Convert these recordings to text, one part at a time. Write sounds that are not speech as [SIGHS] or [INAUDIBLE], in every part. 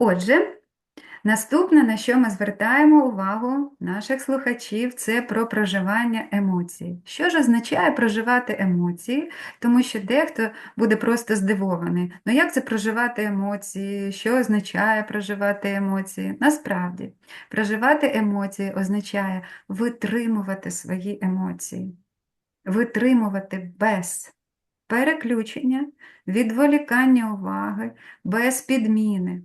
Отже, наступне, на що ми звертаємо увагу наших слухачів, це про проживання емоцій. Що ж означає проживати емоції? Тому що дехто буде просто здивований. Ну як це проживати емоції? Що означає проживати емоції? Насправді, проживати емоції означає витримувати свої емоції, витримувати без переключення, відволікання уваги, без підміни.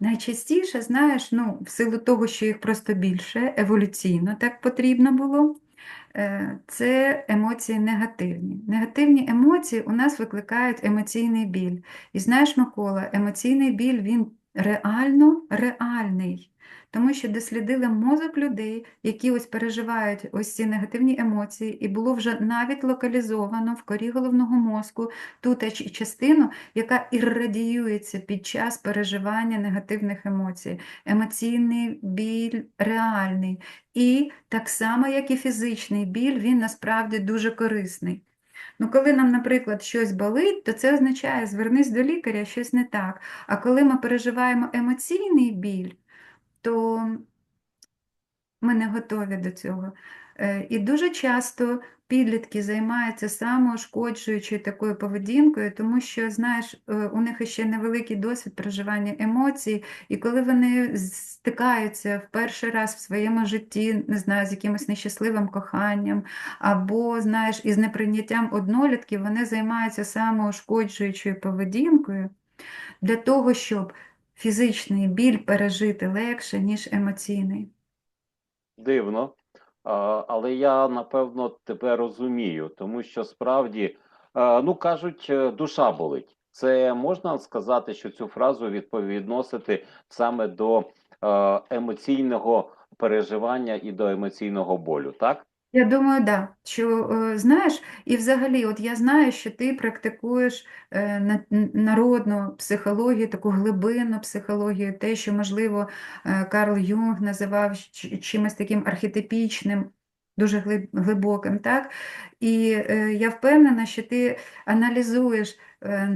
Найчастіше, знаєш, ну, в силу того, що їх просто більше, еволюційно так потрібно було, е, це емоції негативні. Негативні емоції у нас викликають емоційний біль. І знаєш, Микола, емоційний біль, він реально реальний. Тому що дослідили мозок людей, які ось переживають ось ці негативні емоції, і було вже навіть локалізовано в корі головного мозку ту частину, яка іррадіюється під час переживання негативних емоцій. Емоційний біль реальний. І так само, як і фізичний біль, він насправді дуже корисний. Ну, коли нам, наприклад, щось болить, то це означає, звернись до лікаря, щось не так. А коли ми переживаємо емоційний біль, то ми не готові до цього. Е, І дуже часто підлітки займаються самоушкоджуючою такою поведінкою, тому що, знаєш, е, у них ще невеликий досвід проживання емоцій, і коли вони стикаються в перший раз в своєму житті, не знаю, з якимось нещасливим коханням, або, знаєш, із неприйняттям однолітків, вони займаються самоушкоджуючою поведінкою для того, щоб фізичний біль пережити легше, ніж емоційний. Дивно, але я напевно тебе розумію, тому що справді, ну кажуть, е, душа болить. Це можна сказати, що цю фразу відповідносити саме до е, емоційного переживання і до емоційного болю, так? Я думаю, да, що е, знаєш, і взагалі, от я знаю, що ти практикуєш на- народну психологію, таку глибинну психологію, те, що, можливо, е, Карл Юнг називав чимось таким архетипічним, дуже глиб- глибоким, так? І е, я впевнена, що ти аналізуєш е,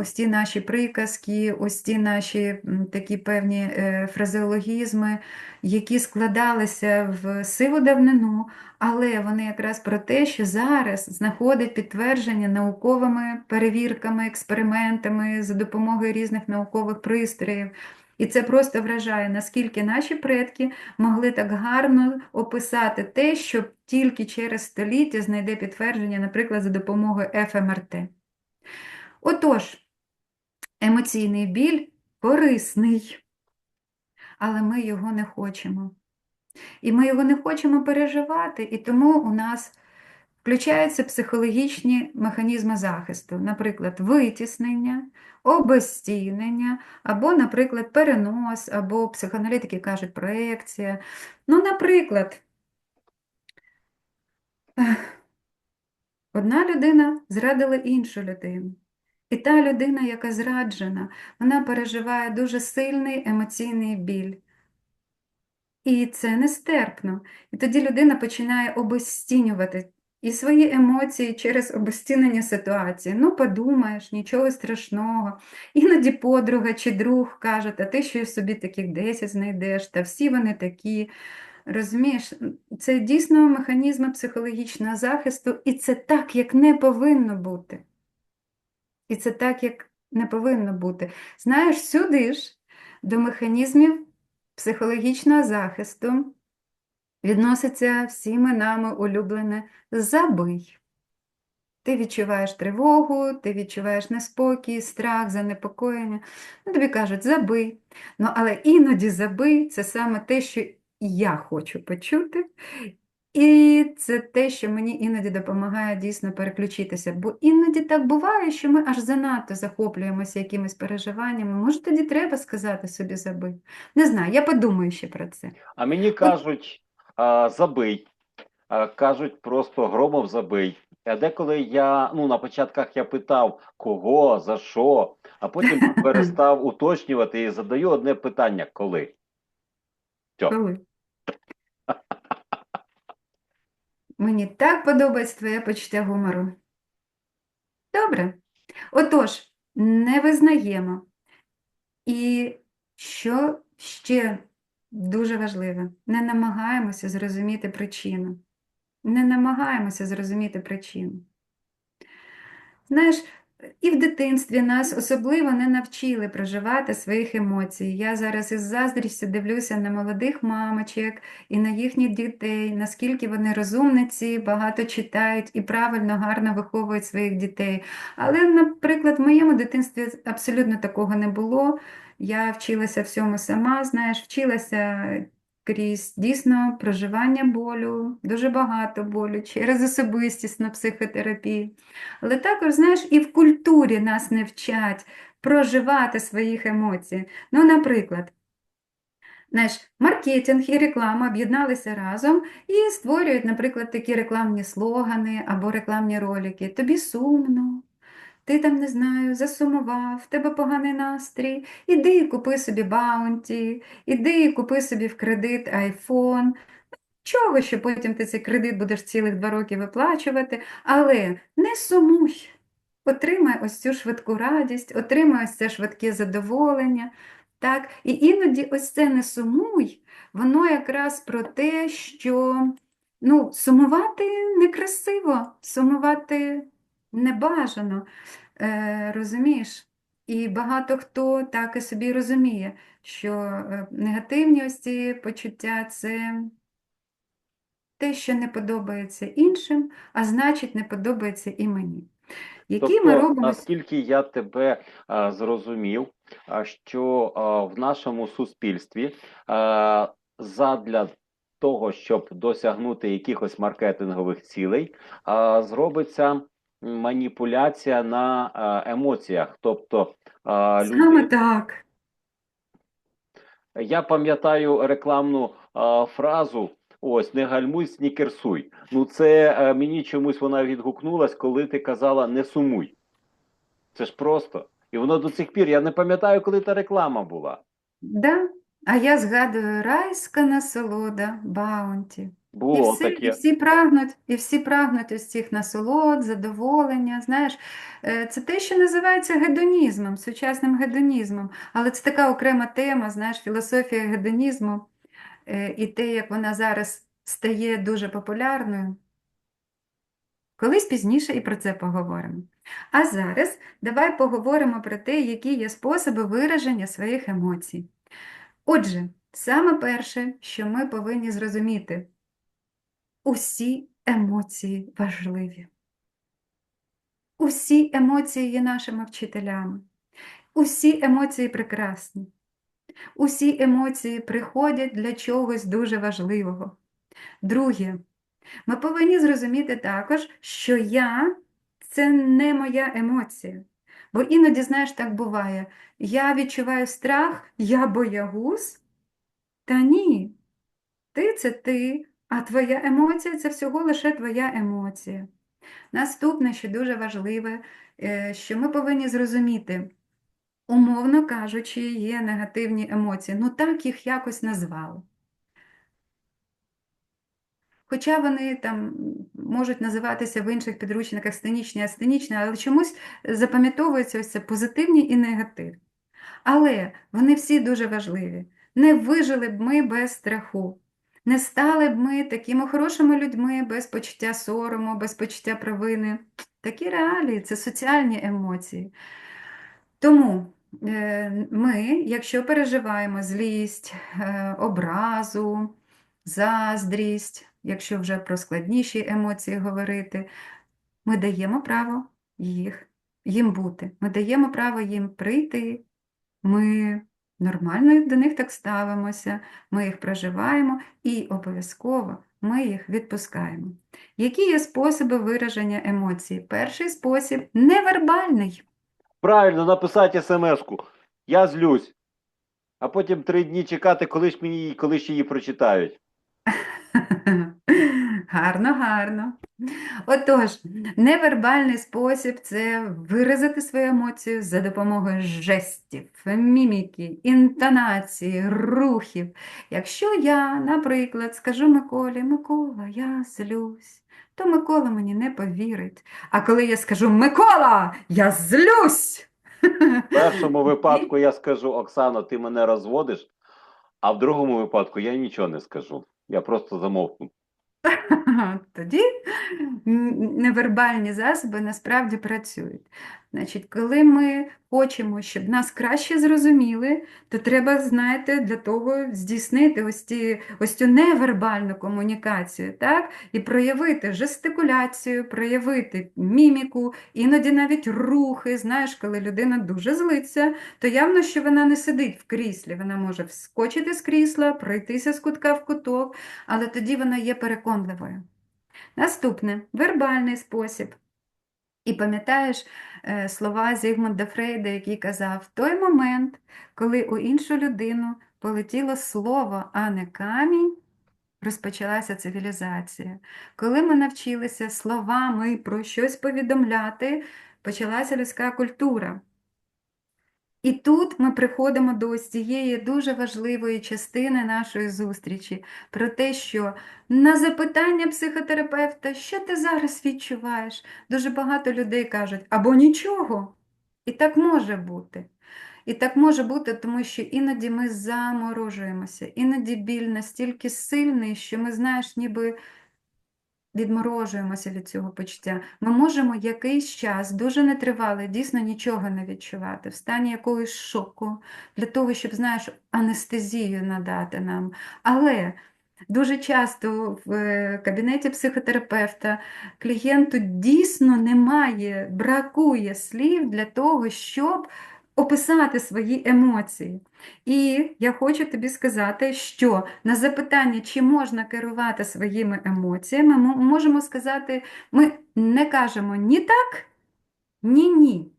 ось ті наші приказки, ось ті наші такі певні е, фразеологізми, які складалися в сиву давнину. Але вони якраз про те, що зараз знаходять підтвердження науковими перевірками, експериментами за допомогою різних наукових пристроїв. І це просто вражає, наскільки наші предки могли так гарно описати те, що тільки через століття знайде підтвердження, наприклад, за допомогою ФМРТ. Отож, емоційний біль корисний, але ми його не хочемо. І ми його не хочемо переживати, і тому у нас включаються психологічні механізми захисту, наприклад, витіснення, обезцінення, або, наприклад, перенос, або психоаналітики кажуть проекція. Ну, наприклад, [SIGHS] одна людина зрадила іншу людину. І та людина, яка зраджена, вона переживає дуже сильний емоційний біль. І це нестерпно. І тоді людина починає обезцінювати і свої емоції через обезцінення ситуації. Ну, подумаєш, нічого страшного. Іноді подруга чи друг каже, та ти що собі таких 10 знайдеш, та всі вони такі. Розумієш, це дійсно механізми психологічного захисту, і це так, як не повинно бути. І це так, як не повинно бути. Знаєш, сюди ж до механізмів психологічного захисту відноситься всіми нами улюблене забий. Ти відчуваєш тривогу, ти відчуваєш неспокій, страх, занепокоєння. Ну, тобі кажуть, забий. Ну, але іноді забий це саме те, що я хочу почути. І це те, що мені іноді допомагає дійсно переключитися. Бо іноді так буває, що ми аж занадто захоплюємося якимись переживаннями. Може, тоді треба сказати собі забий. Не знаю, я подумаю ще про це. А мені кажуть, забий, кажуть просто громов забий. А деколи я, ну на початках я питав, кого, за що, а потім [LAUGHS] перестав уточнювати і задаю одне питання: коли? Коли? Мені так подобається твоє почуття гумору. Добре. Отож, не визнаємо і Що ще дуже важливе, не намагаємося зрозуміти причину. Не намагаємося зрозуміти причину. Знаєш, і в дитинстві нас особливо не навчили проживати своїх емоцій. Я зараз із заздрістю дивлюся на молодих мамочок і на їхніх дітей, наскільки вони розумниці, багато читають і правильно, гарно виховують своїх дітей. Але, наприклад, в моєму дитинстві абсолютно такого не було. Я вчилася всьому сама, знаєш, вчилася крізь дійсно проживання болю, дуже багато болю, через особистісну психотерапію. Але також, знаєш, і в культурі нас не вчать проживати своїх емоцій. Ну, наприклад, знаєш, маркетинг і реклама об'єдналися разом і створюють, наприклад, такі рекламні слогани або рекламні ролики. Тобі сумно, ти там, не знаю, засумував, в тебе поганий настрій, іди і купи собі баунті, іди і купи собі в кредит айфон. Чого, що потім ти цей кредит будеш цілих два роки виплачувати, але не сумуй. Отримай ось цю швидку радість, отримай ось це швидке задоволення. Так? І іноді ось це не сумуй, воно якраз про те, що ну, сумувати некрасиво, сумувати небажано. Е, розумієш? І багато хто так і собі розуміє, що е, негативні ось ці почуття це те, що не подобається іншим, а значить, не подобається і мені. Які ми Тобто, робимо наскільки я тебе а, зрозумів, а, що а, в нашому суспільстві а, задля того, щоб досягнути якихось маркетингових цілей, а, зробиться маніпуляція на емоціях. Тобто а, саме так. я пам'ятаю рекламну фразу. Ось, не гальмуй, снікерсуй. Ну, це е, мені чомусь вона відгукнулась, коли ти казала не сумуй. Це ж просто. І воно до цих пір. Я не пам'ятаю, коли та реклама була. Да? А я згадую райська насолода, баунті. І Було всі, і таке. всі прагнуть, і всі прагнуть ось цих насолод, задоволення. Знаєш, Е, це те, що називається гедонізмом, сучасним гедонізмом. Але це така окрема тема, знаєш, філософія гедонізму е, і те, як вона зараз стає дуже популярною. Колись пізніше і про це поговоримо. А зараз давай поговоримо про те, які є способи вираження своїх емоцій. Отже, саме перше, що ми повинні зрозуміти, усі емоції важливі. Усі емоції є нашими вчителями. Усі емоції прекрасні. Усі емоції приходять для чогось дуже важливого. Друге, ми повинні зрозуміти також, що я це не моя емоція. Бо іноді, знаєш, так буває. Я відчуваю страх, я боягуз. Та ні, ти це ти, а твоя емоція це всього лише твоя емоція. Наступне, що дуже важливе, е, що ми повинні зрозуміти, умовно кажучи, є негативні емоції, ну так їх якось назвали. Хоча вони там можуть називатися в інших підручниках сценічні, астенічні, але чомусь запам'ятовуються ось це позитивні і негативні. Але вони всі дуже важливі. Не вижили б ми без страху. Не стали б ми такими хорошими людьми без почуття сорому, без почуття провини. Такі реалії це соціальні емоції. Тому е, ми, якщо переживаємо злість, е, образу, заздрість, якщо вже про складніші емоції говорити, ми даємо право їх, їм бути. Ми даємо право їм прийти. Ми нормально до них так ставимося, ми їх проживаємо і обов'язково ми їх відпускаємо. Які є способи вираження емоцій? Перший спосіб невербальний. Правильно написати смс-ку. Я злюсь. А потім три дні чекати, коли ж мені її- коли ж її прочитають. [LAUGHS] Гарно, гарно. Отож, невербальний спосіб це виразити свою емоцію за допомогою жестів, міміки, інтонації, рухів. Якщо я, наприклад, скажу Миколі, Микола, я злюсь, то Микола мені не повірить. А коли я скажу Микола, я злюсь, В першому випадку я скажу, Оксано, ти мене розводиш, а в другому випадку я нічого не скажу. Я просто замовкну. [LAUGHS] Тоді невербальні засоби насправді працюють. Значить, коли ми хочемо, щоб нас краще зрозуміли, то треба, знаєте, для того здійснити ось, ті, ось цю невербальну комунікацію, так? І проявити жестикуляцію, проявити міміку, іноді навіть рухи. Знаєш, коли людина дуже злиться, то явно, що вона не сидить в кріслі, вона може вскочити з крісла, пройтися з кутка в куток, але тоді вона є переконливою. Наступне вербальний спосіб. І пам'ятаєш е, слова Зігмунда Фрейда, який казав, в той момент, коли у іншу людину полетіло слово, а не камінь, розпочалася цивілізація. Коли ми навчилися словами про щось повідомляти, почалася людська культура. І тут ми приходимо до ось цієї дуже важливої частини нашої зустрічі про те, що на запитання психотерапевта, що ти зараз відчуваєш, дуже багато людей кажуть, або нічого. І так може бути. І так може бути, тому що іноді ми заморожуємося, іноді біль настільки сильний, що ми, знаєш, ніби відморожуємося від цього почуття. Ми можемо якийсь час, дуже нетривалий, дійсно нічого не відчувати, в стані якогось шоку, для того, щоб, знаєш, анестезію надати нам. Але дуже часто в е, кабінеті психотерапевта клієнту дійсно немає, бракує слів для того, щоб описати свої емоції. І я хочу тобі сказати, що на запитання, чи можна керувати своїми емоціями, ми можемо сказати, ми не кажемо ні так, ні ні.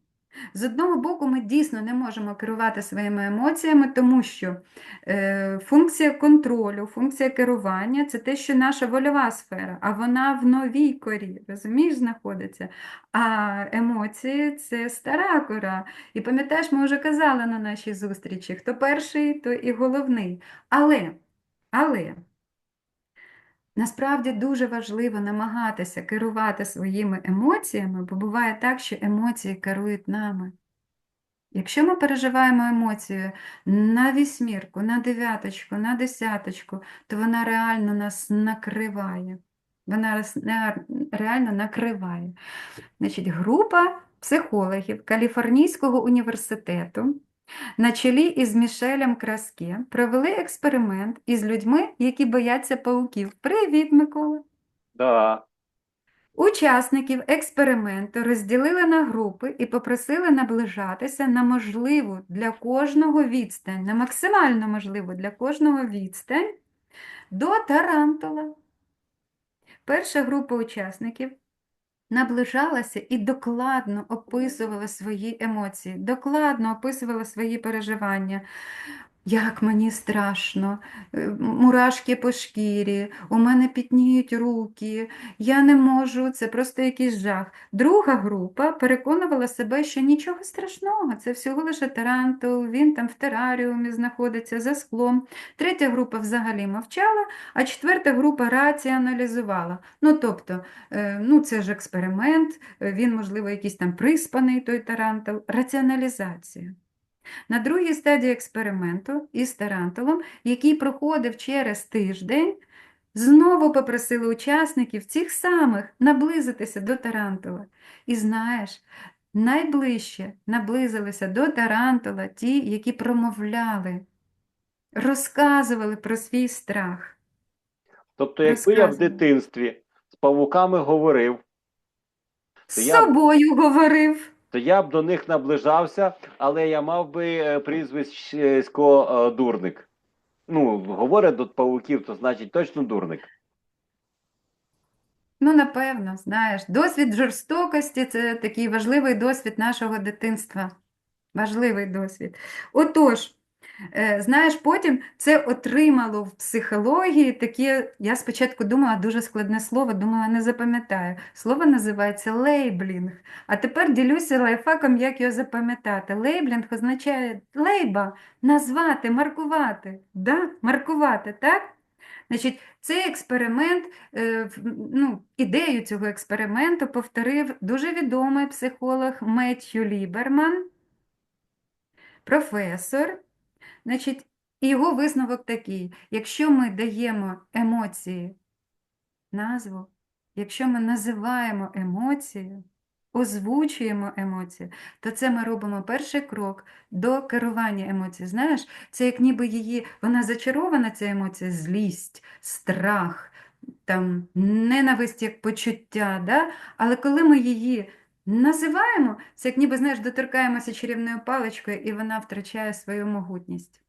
З одного боку, ми дійсно не можемо керувати своїми емоціями, тому що е, функція контролю, функція керування це те, що наша вольова сфера, а вона в новій корі, розумієш, знаходиться. А емоції це стара кора. І пам'ятаєш, ми вже казали на нашій зустрічі, хто перший, то і головний. Але, але. Насправді дуже важливо намагатися керувати своїми емоціями, бо буває так, що емоції керують нами. Якщо ми переживаємо емоцію на вісьмірку, на дев'яточку, на десяточку, то вона реально нас накриває. Вона реально накриває. Значить, група психологів Каліфорнійського університету на чолі із Мішелем Краске провели експеримент із людьми, які бояться пауків. Привіт, Микола! Да. Учасників експерименту розділили на групи і попросили наближатися на можливу для кожного відстань, на максимально можливу для кожного відстань до тарантула. Перша група учасників наближалася і докладно описувала свої емоції, докладно описувала свої переживання. Як мені страшно, е, мурашки по шкірі, у мене пітніють руки, я не можу, це просто якийсь жах. Друга група переконувала себе, що нічого страшного, це всього лише тарантул, він там в тераріумі знаходиться за склом. Третя група взагалі мовчала, а четверта група раціоналізувала. Ну, тобто, е, ну, це ж експеримент, е, він, можливо, якийсь там приспаний той тарантул. Раціоналізація. На другій стадії експерименту із тарантулом, який проходив через тиждень, знову попросили учасників цих самих наблизитися до тарантула. І знаєш, найближче наблизилися до тарантула ті, які промовляли, розказували про свій страх. Тобто, якби я в дитинстві з павуками говорив, З То я- собою говорив. То я б до них наближався, але я мав би е, прізвисько е, дурник. Ну, говорять до павуків, то значить точно дурник. Ну, напевно, знаєш, досвід жорстокості це такий важливий досвід нашого дитинства. Важливий досвід. Отож, знаєш, потім це отримало в психології таке, я спочатку думала, дуже складне слово, думала, не запам'ятаю. Слово називається лейблінг. А тепер ділюся лайфхаком, як його запам'ятати. Лейблінг означає лейба, назвати, маркувати. Да? Маркувати, так? Значить, цей експеримент, е, ну, ідею цього експерименту повторив дуже відомий психолог Меттью Ліберман. професор. Значить, його висновок такий: якщо ми даємо емоції назву, якщо ми називаємо емоцію, озвучуємо емоцію, то це ми робимо перший крок до керування емоцією. Знаєш, це як ніби її, вона зачарована, ця емоція, злість, страх, там, ненависть як почуття, да? але коли ми її називаємо, це як ніби, знаєш, доторкаємося чарівною паличкою, і вона втрачає свою могутність.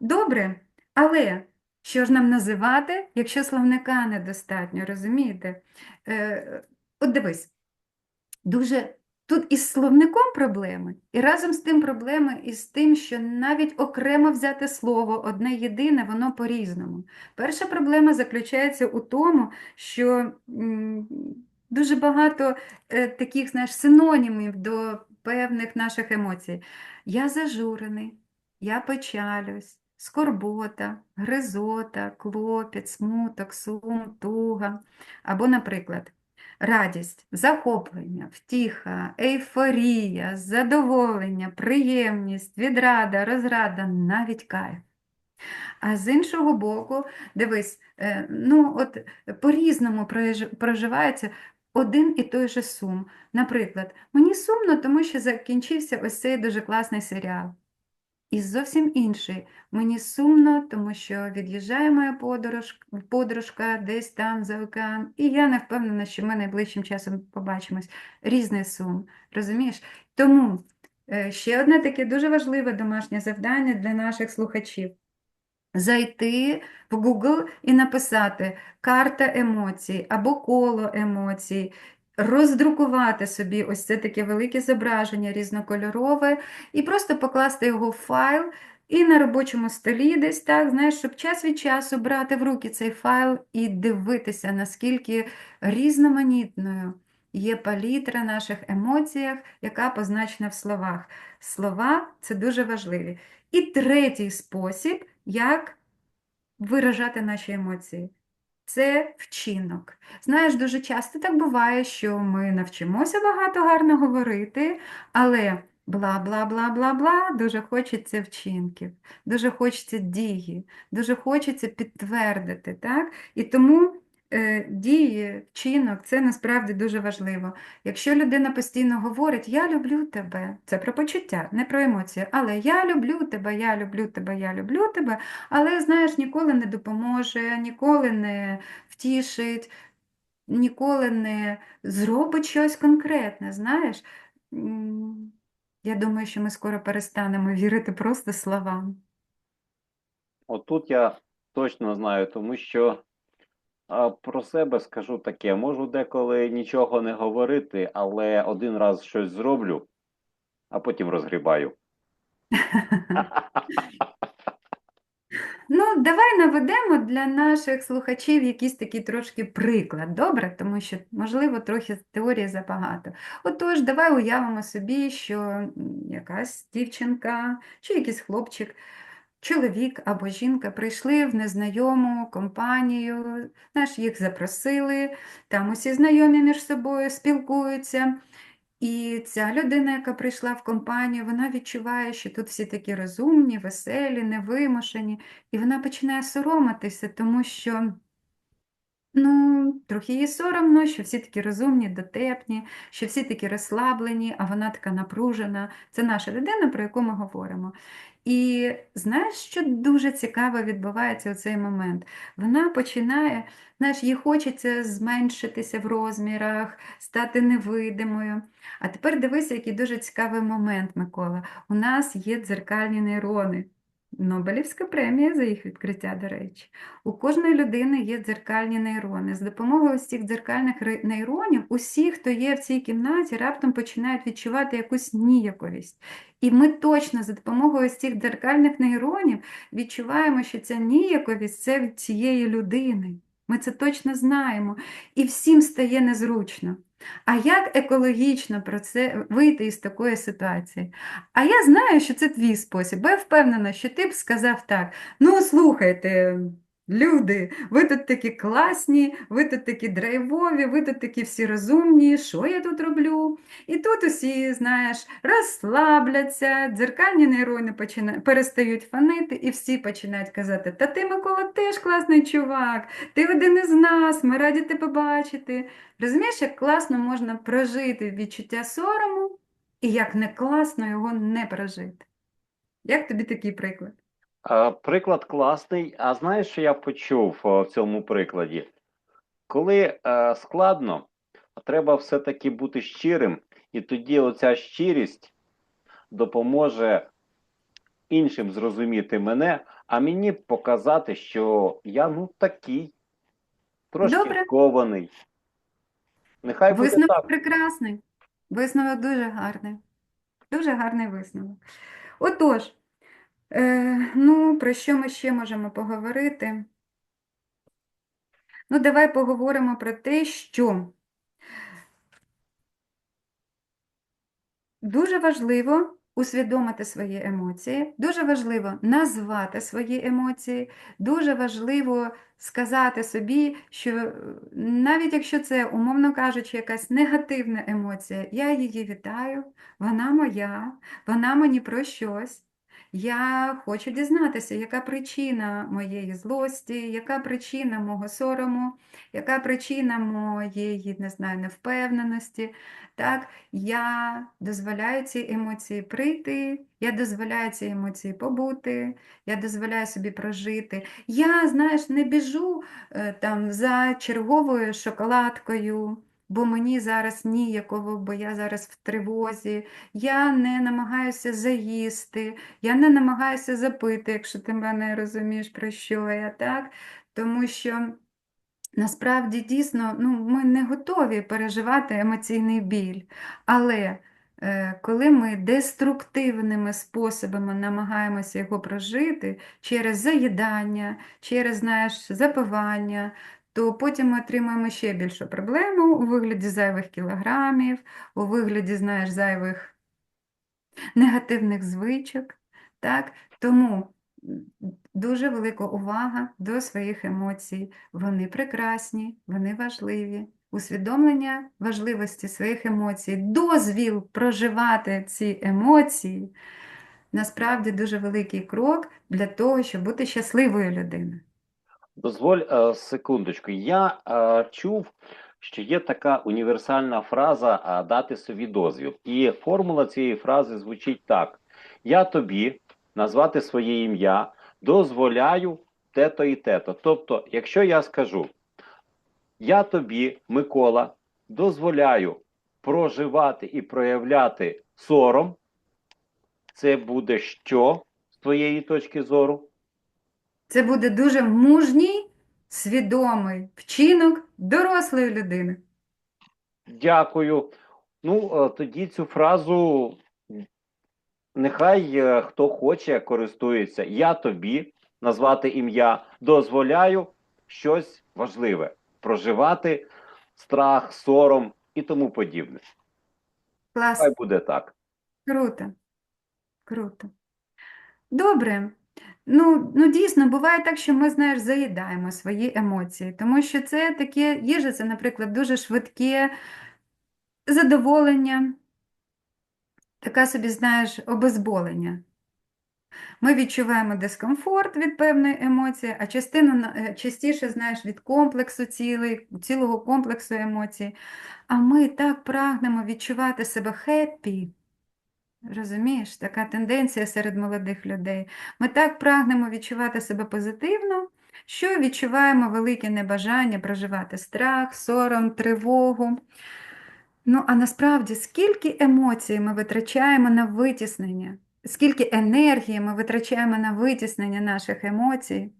Добре, але що ж нам називати, якщо словника недостатньо, розумієте? Е, от дивись, дуже тут із словником проблеми, і разом з тим проблеми із тим, що навіть окремо взяти слово одне єдине, воно по-різному. Перша проблема заключається у тому, що дуже багато е, таких, знаєш, синонімів до певних наших емоцій. Я зажурений, я печалюсь, скорбота, гризота, клопіт, смуток, сум, туга. Або, наприклад, радість, захоплення, втіха, ейфорія, задоволення, приємність, відрада, розрада, навіть кайф. А з іншого боку, дивись, е, ну от по-різному проживається один і той же сум. Наприклад, мені сумно, тому що закінчився ось цей дуже класний серіал. І зовсім інший. Мені сумно, тому що від'їжджає моя подорож, подружка десь там за океан, і я не впевнена, що ми найближчим часом побачимось. Різний сум, розумієш? Тому е, ще одне таке дуже важливе домашнє завдання для наших слухачів. Зайти в Google і написати карта емоцій або коло емоцій, роздрукувати собі ось це таке велике зображення різнокольорове, і просто покласти його в файл і на робочому столі десь так, знаєш, щоб час від часу брати в руки цей файл і дивитися, наскільки різноманітною є палітра наших емоціях, яка позначена в словах. Слова це дуже важливі. І третій спосіб, як виражати наші емоції. Це вчинок. Знаєш, дуже часто так буває, що ми навчимося багато гарно говорити, але бла-бла-бла-бла-бла, дуже хочеться вчинків, дуже хочеться дії, дуже хочеться підтвердити, так? І тому дії, вчинок це насправді дуже важливо. Якщо людина постійно говорить Я люблю тебе, це про почуття, не про емоції, але я люблю тебе, я люблю тебе, я люблю тебе, але, знаєш, ніколи не допоможе, ніколи не втішить, ніколи не зробить щось конкретне, знаєш. Я думаю, що ми скоро перестанемо вірити просто словам. Отут я точно знаю, тому що про себе скажу таке: можу деколи нічого не говорити, але один раз щось зроблю, а потім розгрібаю. Ну, давай наведемо для наших слухачів якийсь такий трошки приклад, добре? Тому що, можливо, трохи теорії забагато. Отож, давай уявимо собі, що якась дівчинка чи якийсь хлопчик, чоловік або жінка прийшли в незнайому компанію, знаєш, їх запросили, там усі знайомі між собою спілкуються. І ця людина, яка прийшла в компанію, вона відчуває, що тут всі такі розумні, веселі, невимушені, і вона починає соромитися, тому що ну, трохи їй соромно, що всі такі розумні, дотепні, що всі такі розслаблені, а вона така напружена. Це наша людина, про яку ми говоримо. І знаєш, що дуже цікаво відбувається у цей момент? Вона починає, знаєш, їй хочеться зменшитися в розмірах, стати невидимою. А тепер дивися, який дуже цікавий момент, Микола. У нас є дзеркальні нейрони. Нобелівська премія за їх відкриття, до речі. У кожної людини є дзеркальні нейрони. З допомогою цих дзеркальних нейронів усі, хто є в цій кімнаті, раптом починають відчувати якусь ніяковість. І ми точно за допомогою цих дзеркальних нейронів відчуваємо, що ця ніяковість це від цієї людини. Ми це точно знаємо. І всім стає незручно. А як екологічно про це вийти із такої ситуації? А я знаю, що це твій спосіб, бо я впевнена, що ти б сказав так: ну, слухайте, Люди, ви тут такі класні, ви тут такі драйвові, ви тут такі всі розумні, що я тут роблю? І тут усі, знаєш, розслабляться, дзеркальні нейрони почина- перестають фанити, і всі починають казати: Та ти, Микола, теж класний чувак, ти один із нас, ми раді тебе бачити. Розумієш, як класно можна прожити відчуття сорому, і як не класно його не прожити. Як тобі такий приклад? Е, Приклад класний. А знаєш, що я почув е, в цьому прикладі? Коли е, складно, треба все-таки бути щирим, і тоді оця щирість допоможе іншим зрозуміти мене, а мені показати, що я ну такий, трошки Добре. скований. Нехай буде Висновок так. прекрасний. Висновок дуже гарний. Дуже гарний висновок. Отож, е, ну, про що ми ще можемо поговорити? Ну, давай поговоримо про те, що дуже важливо усвідомити свої емоції, дуже важливо назвати свої емоції, дуже важливо сказати собі, що е, навіть якщо це, умовно кажучи, якась негативна емоція, я її вітаю, вона моя, вона мені про щось. Я хочу дізнатися, яка причина моєї злості, яка причина мого сорому, яка причина моєї, не знаю, невпевненості. Так, я дозволяю ці емоції прийти, я дозволяю ці емоції побути, я дозволяю собі прожити. Я, знаєш, не біжу е, там за черговою шоколадкою, бо мені зараз ніяково, бо я зараз в тривозі. Я не намагаюся заїсти, я не намагаюся запити, якщо ти мене розумієш, про що я, так? Тому що. Насправді, дійсно, ну, ми не готові переживати емоційний біль. Але е, коли ми деструктивними способами намагаємося його прожити через заїдання, через знаєш, запивання, то потім ми отримуємо ще більшу проблему у вигляді зайвих кілограмів, у вигляді, знаєш, зайвих негативних звичок. Так? Тому дуже велика увага до своїх емоцій. Вони прекрасні, вони важливі. Усвідомлення важливості своїх емоцій, дозвіл проживати ці емоції насправді дуже великий крок для того, щоб бути щасливою людиною. Дозволь е, секундочку. Я е, чув, що є така універсальна фраза а, дати собі дозвіл. І формула цієї фрази звучить так: Я тобі назвати своє ім'я дозволяю те-то і те-то. Тобто, якщо я скажу, я тобі, Микола, дозволяю проживати і проявляти сором, це буде що з твоєї точки зору? Це буде дуже мужній, свідомий вчинок дорослої людини. Дякую. Ну, е, тоді цю фразу нехай е, хто хоче користується. Я тобі назвати ім'я дозволяю щось важливе проживати страх, сором і тому подібне. Клас. Хай буде так. Круто, круто. Добре. Ну, ну дійсно, буває так, що ми, знаєш, заїдаємо свої емоції, тому що це таке, їжа, це, наприклад, дуже швидке задоволення, така собі, знаєш, обезболення. Ми відчуваємо дискомфорт від певної емоції, а частину, е, частіше, знаєш, від комплексу цілий, цілого комплексу емоцій. А ми так прагнемо відчувати себе хеппі. Розумієш, така тенденція серед молодих людей. Ми так прагнемо відчувати себе позитивно, що відчуваємо велике небажання проживати страх, сором, тривогу. Ну, а насправді, скільки емоцій ми витрачаємо на витіснення, скільки енергії ми витрачаємо на витіснення наших емоцій,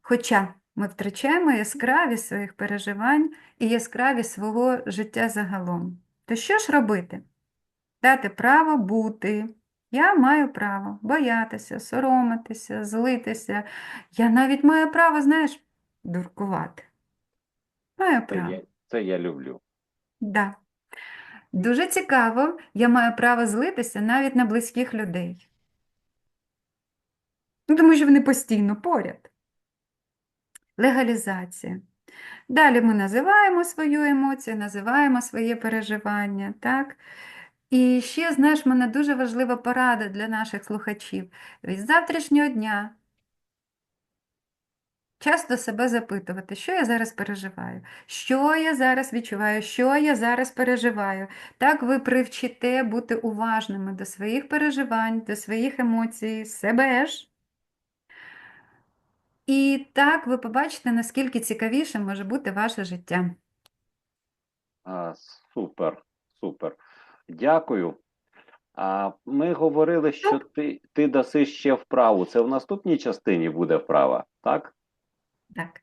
хоча ми втрачаємо яскравість своїх переживань і яскравість свого життя загалом. То що ж робити? Дати право бути. Я маю право боятися, соромитися, злитися. Я навіть маю право, знаєш, дуркувати. Маю Це право. я, це я люблю. Да. Дуже цікаво, я маю право злитися навіть на близьких людей. Ну, тому що вони постійно поряд. Легалізація. Далі ми називаємо свою емоцію, називаємо своє переживання, так? І ще, знаєш, в мене дуже важлива порада для наших слухачів. Від завтрашнього дня часто себе запитувати, що я зараз переживаю, що я зараз відчуваю, що я зараз переживаю. Так ви привчите бути уважними до своїх переживань, до своїх емоцій, себе ж. І так ви побачите, наскільки цікавіше може бути ваше життя. А, супер, супер. Дякую. А ми говорили, що ти, ти даси ще вправу. Це в наступній частині буде вправа, так? Так.